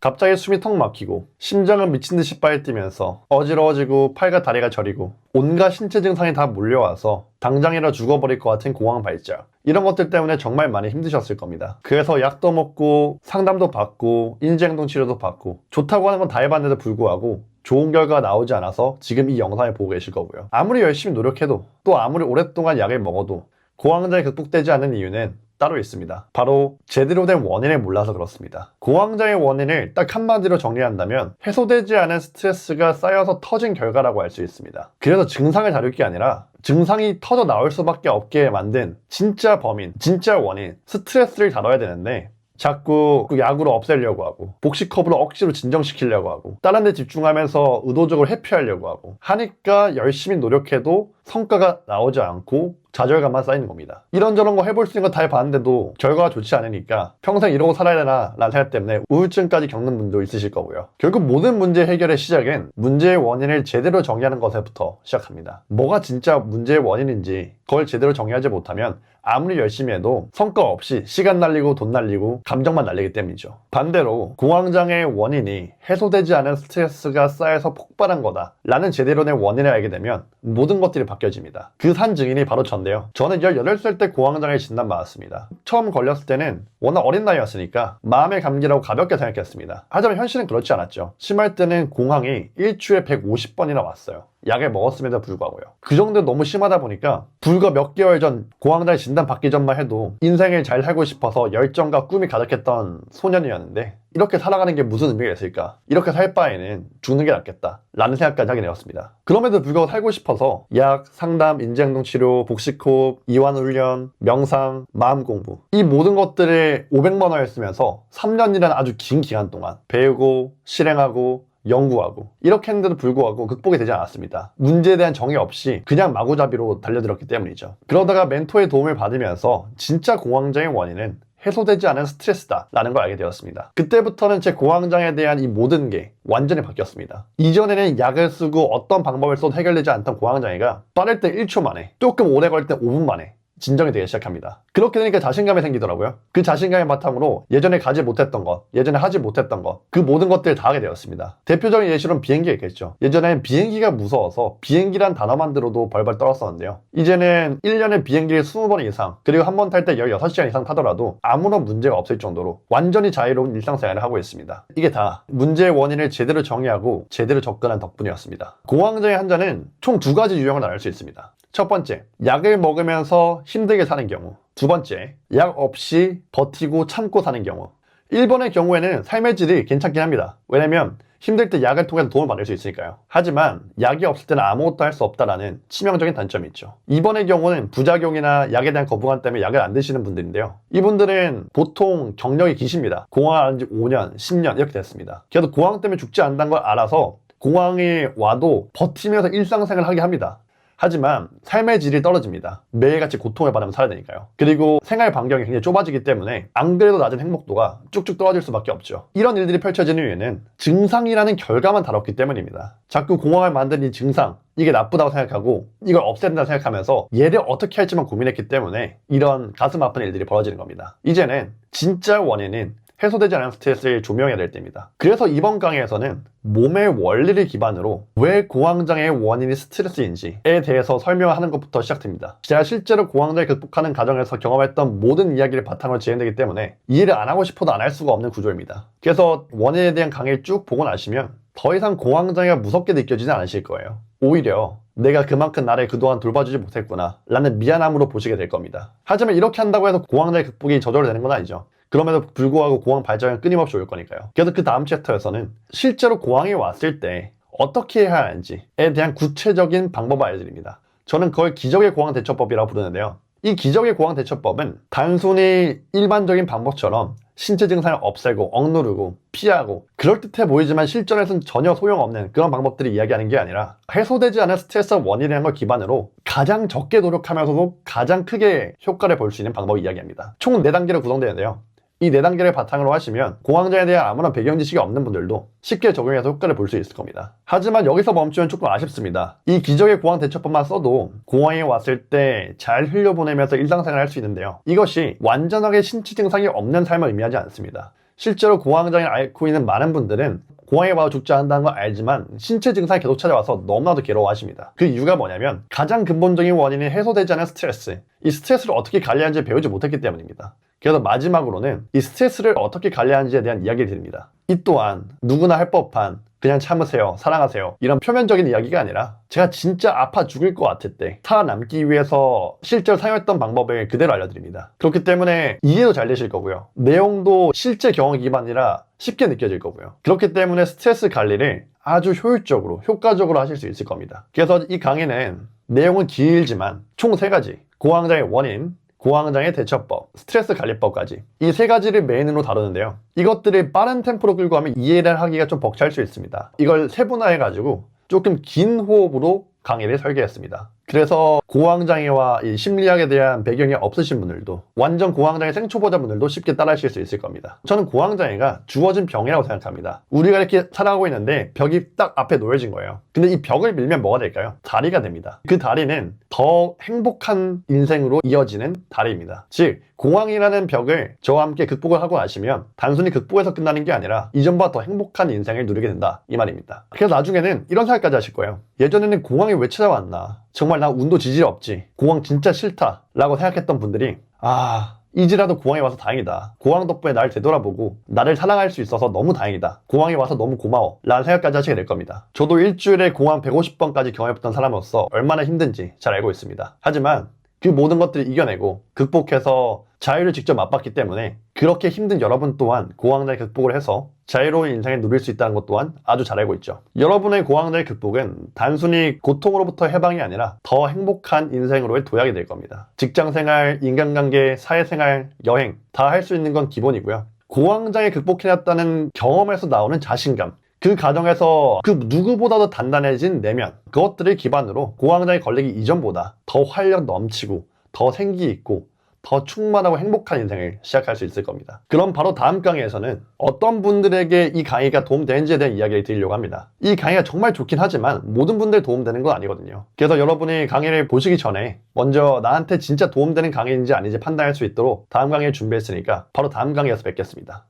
갑자기 숨이 턱 막히고 심장은 미친 듯이 빨리 뛰면서 어지러워지고 팔과 다리가 저리고 온갖 신체 증상이 다 몰려와서 당장이라 죽어버릴 것 같은 공황 발작 이런 것들 때문에 정말 많이 힘드셨을 겁니다. 그래서 약도 먹고 상담도 받고 인지행동 치료도 받고 좋다고 하는 건 다 해봤는데도 불구하고 좋은 결과가 나오지 않아서 지금 이 영상을 보고 계실 거고요. 아무리 열심히 노력해도 또 아무리 오랫동안 약을 먹어도 고황장이 극복되지 않는 이유는 따로 있습니다. 바로 제대로 된 원인을 몰라서 그렇습니다. 고황장의 원인을 딱 한마디로 정리한다면 해소되지 않은 스트레스가 쌓여서 터진 결과라고 할수 있습니다. 그래서 증상을 다룰 게 아니라 증상이 터져 나올 수밖에 없게 만든 진짜 범인, 진짜 원인, 스트레스를 다뤄야 되는데 자꾸 그 약으로 없애려고 하고 복식컵으로 억지로 진정시키려고 하고 다른 데 집중하면서 의도적으로 회피하려고 하고 하니까 열심히 노력해도 성과가 나오지 않고 좌절감만 쌓이는 겁니다. 이런저런 거 해볼 수 있는 거 다 해봤는데도 결과가 좋지 않으니까 평생 이러고 살아야 되나 라는 생각 때문에 우울증까지 겪는 분도 있으실 거고요. 결국 모든 문제 해결의 시작은 문제의 원인을 제대로 정의하는 것에부터 시작합니다. 뭐가 진짜 문제의 원인인지 그걸 제대로 정의하지 못하면 아무리 열심히 해도 성과 없이 시간 날리고 돈 날리고 감정만 날리기 때문이죠. 반대로 공황장애의 원인이 해소되지 않은 스트레스가 쌓여서 폭발한 거다 라는 제대로 된 원인을 알게 되면 모든 것들이 바뀌 어집니다. 그 산 증인이 바로 전데요. 저는 18살 때 공황장애 진단 받았습니다. 처음 걸렸을 때는 워낙 어린 나이였으니까 마음의 감기라고 가볍게 생각했습니다. 하지만 현실은 그렇지 않았죠. 심할 때는 공황이 일주일에 150번이나 왔어요. 약을 먹었음에도 불구하고요. 그 정도 너무 심하다 보니까 불과 몇 개월 전 공황장애 진단 받기 전만 해도 인생을 잘 살고 싶어서 열정과 꿈이 가득했던 소년이었는데 이렇게 살아가는 게 무슨 의미가 있을까? 이렇게 살 바에는 죽는 게 낫겠다. 라는 생각까지 하게 되었습니다. 그럼에도 불구하고 살고 싶어서 약, 상담, 인지행동 치료, 복식호흡, 이완훈련, 명상, 마음 공부 이 모든 것들을 500만 원을 쓰면서 3년이라는 아주 긴 기간 동안 배우고 실행하고 연구하고 이렇게 했는데도 불구하고 극복이 되지 않았습니다. 문제에 대한 정의 없이 그냥 마구잡이로 달려들었기 때문이죠. 그러다가 멘토의 도움을 받으면서 진짜 공황장애 원인은 해소되지 않은 스트레스다 라는 걸 알게 되었습니다. 그때부터는 제 공황장애에 대한 이 모든 게 완전히 바뀌었습니다. 이전에는 약을 쓰고 어떤 방법을 써도 해결되지 않던 공황장애가 빠를 때 1초 만에 조금 오래 걸 때 5분 만에 진정이 되기 시작합니다. 그렇게 되니까 자신감이 생기더라고요. 그 자신감의 바탕으로 예전에 가지 못했던 것, 예전에 하지 못했던 것, 그 모든 것들을 다 하게 되었습니다. 대표적인 예시로는 비행기가 있겠죠. 예전엔 비행기가 무서워서 비행기란 단어만 들어도 벌벌 떨었었는데요. 이제는 1년에 비행기를 20번 이상, 그리고 한 번 탈 때 16시간 이상 타더라도 아무런 문제가 없을 정도로 완전히 자유로운 일상생활을 하고 있습니다. 이게 다 문제의 원인을 제대로 정의하고 제대로 접근한 덕분이었습니다. 공황장애 환자는 총 두 가지 유형을 나눌 수 있습니다. 첫 번째, 약을 먹으면서 힘들게 사는 경우. 두 번째, 약 없이 버티고 참고 사는 경우. 1번의 경우에는 삶의 질이 괜찮긴 합니다. 왜냐면 힘들 때 약을 통해서 도움을 받을 수 있으니까요. 하지만 약이 없을 때는 아무것도 할 수 없다라는 치명적인 단점이 있죠. 2번의 경우는 부작용이나 약에 대한 거부감 때문에 약을 안 드시는 분들인데요. 이분들은 보통 경력이 기십니다. 공황을 지 5년, 10년 이렇게 됐습니다. 그래도 공황 때문에 죽지 않는다는 걸 알아서 공황이 와도 버티면서 일상생활을 하게 합니다. 하지만 삶의 질이 떨어집니다. 매일같이 고통을 받으며 살아야 되니까요. 그리고 생활 반경이 굉장히 좁아지기 때문에 안 그래도 낮은 행복도가 쭉쭉 떨어질 수밖에 없죠. 이런 일들이 펼쳐지는 이유는 증상이라는 결과만 다뤘기 때문입니다. 자꾸 공황을 만든 이 증상, 이게 나쁘다고 생각하고 이걸 없애야 된다고 생각하면서 얘를 어떻게 할지만 고민했기 때문에 이런 가슴 아픈 일들이 벌어지는 겁니다. 이제는 진짜 원인은 해소되지 않은 스트레스를 조명해야 될 때입니다. 그래서 이번 강의에서는 몸의 원리를 기반으로 왜 공황장애의 원인이 스트레스인지에 대해서 설명하는 것부터 시작됩니다. 제가 실제로 공황장애 극복하는 과정에서 경험했던 모든 이야기를 바탕으로 진행되기 때문에 이해를 안 하고 싶어도 안 할 수가 없는 구조입니다. 그래서 원인에 대한 강의를 쭉 보고 나시면 더 이상 공황장애가 무섭게 느껴지지 않으실 거예요. 오히려 내가 그만큼 나를 그동안 돌봐주지 못했구나 라는 미안함으로 보시게 될 겁니다. 하지만 이렇게 한다고 해서 공황장애 극복이 저절로 되는 건 아니죠. 그럼에도 불구하고 공황 발작은 끊임없이 올 거니까요. 그래서 그 다음 챕터에서는 실제로 공황이 왔을 때 어떻게 해야 하는지에 대한 구체적인 방법을 알려드립니다. 저는 그걸 기적의 공황 대처법이라고 부르는데요. 이 기적의 공황 대처법은 단순히 일반적인 방법처럼 신체 증상을 없애고 억누르고 피하고 그럴듯해 보이지만 실전에서는 전혀 소용없는 그런 방법들을 이야기하는 게 아니라 해소되지 않은 스트레스 원인이라는 걸 기반으로 가장 적게 노력하면서도 가장 크게 효과를 볼 수 있는 방법을 이야기합니다. 총 4단계로 구성되는데요. 이 4단계를 바탕으로 하시면 공황장애에 대한 아무런 배경 지식이 없는 분들도 쉽게 적용해서 효과를 볼 수 있을 겁니다. 하지만 여기서 멈추면 조금 아쉽습니다. 이 기적의 공황 대처법만 써도 공황이 왔을 때 잘 흘려보내면서 일상생활을 할 수 있는데요. 이것이 완전하게 신체 증상이 없는 삶을 의미하지 않습니다. 실제로 공황장애 앓고 있는 많은 분들은 공황에 와서 죽지 않는다는 걸 알지만 신체 증상이 계속 찾아와서 너무나도 괴로워하십니다. 그 이유가 뭐냐면 가장 근본적인 원인이 해소되지 않은 스트레스. 이 스트레스를 어떻게 관리하는지 배우지 못했기 때문입니다. 그래서 마지막으로는 이 스트레스를 어떻게 관리하는지에 대한 이야기를 드립니다. 이 또한 누구나 할 법한 그냥 참으세요, 사랑하세요 이런 표면적인 이야기가 아니라 제가 진짜 아파 죽을 것 같을 때 살아남기 위해서 실제로 사용했던 방법을 그대로 알려드립니다. 그렇기 때문에 이해도 잘 되실 거고요. 내용도 실제 경험 기반이라 쉽게 느껴질 거고요. 그렇기 때문에 스트레스 관리를 아주 효율적으로, 효과적으로 하실 수 있을 겁니다. 그래서 이 강의는 내용은 길지만 총세 가지 공황장애 원인, 공황장애 대처법, 스트레스 관리법까지 이 세 가지를 메인으로 다루는데요. 이것들을 빠른 템포로 끌고 가면 이해를 하기가 좀 벅찰 수 있습니다. 이걸 세분화해가지고 조금 긴 호흡으로 강의를 설계했습니다. 그래서 공황장애와 이 심리학에 대한 배경이 없으신 분들도 완전 공황장애 생초보자분들도 쉽게 따라하실 수 있을 겁니다. 저는 공황장애가 주어진 병이라고 생각합니다. 우리가 이렇게 살아가고 있는데 벽이 딱 앞에 놓여진 거예요. 근데 이 벽을 밀면 뭐가 될까요? 다리가 됩니다. 그 다리는 더 행복한 인생으로 이어지는 다리입니다. 즉 공황이라는 벽을 저와 함께 극복을 하고 나시면 단순히 극복해서 끝나는 게 아니라 이전보다 더 행복한 인생을 누리게 된다 이 말입니다. 그래서 나중에는 이런 생각까지 하실 거예요. 예전에는 공황이 왜 찾아왔나? 정말 나 운도 지질 없지. 공황 진짜 싫다. 라고 생각했던 분들이 아 이지라도 공항에 와서 다행이다. 공항 덕분에 날 되돌아보고 나를 사랑할 수 있어서 너무 다행이다. 공항에 와서 너무 고마워. 라는 생각까지 하시게 될 겁니다. 저도 일주일에 공항 150번까지 경험했던 사람으로서 얼마나 힘든지 잘 알고 있습니다. 하지만 그 모든 것들을 이겨내고 극복해서 자유를 직접 맛봤기 때문에 그렇게 힘든 여러분 또한 고황장애 극복을 해서 자유로운 인생을 누릴 수 있다는 것 또한 아주 잘 알고 있죠. 여러분의 고황장애 극복은 단순히 고통으로부터 해방이 아니라 더 행복한 인생으로의 도약이 될 겁니다. 직장생활, 인간관계, 사회생활, 여행 다 할 수 있는 건 기본이고요. 고황장애 극복해냈다는 경험에서 나오는 자신감 그 과정에서 그 누구보다도 단단해진 내면 그것들을 기반으로 고황장애 걸리기 이전보다 더 활력 넘치고 더 생기 있고 더 충만하고 행복한 인생을 시작할 수 있을 겁니다. 그럼 바로 다음 강의에서는 어떤 분들에게 이 강의가 도움되는지에 대한 이야기를 드리려고 합니다. 이 강의가 정말 좋긴 하지만 모든 분들 도움되는 건 아니거든요. 그래서 여러분이 강의를 보시기 전에 먼저 나한테 진짜 도움되는 강의인지 아닌지 판단할 수 있도록 다음 강의를 준비했으니까 바로 다음 강의에서 뵙겠습니다.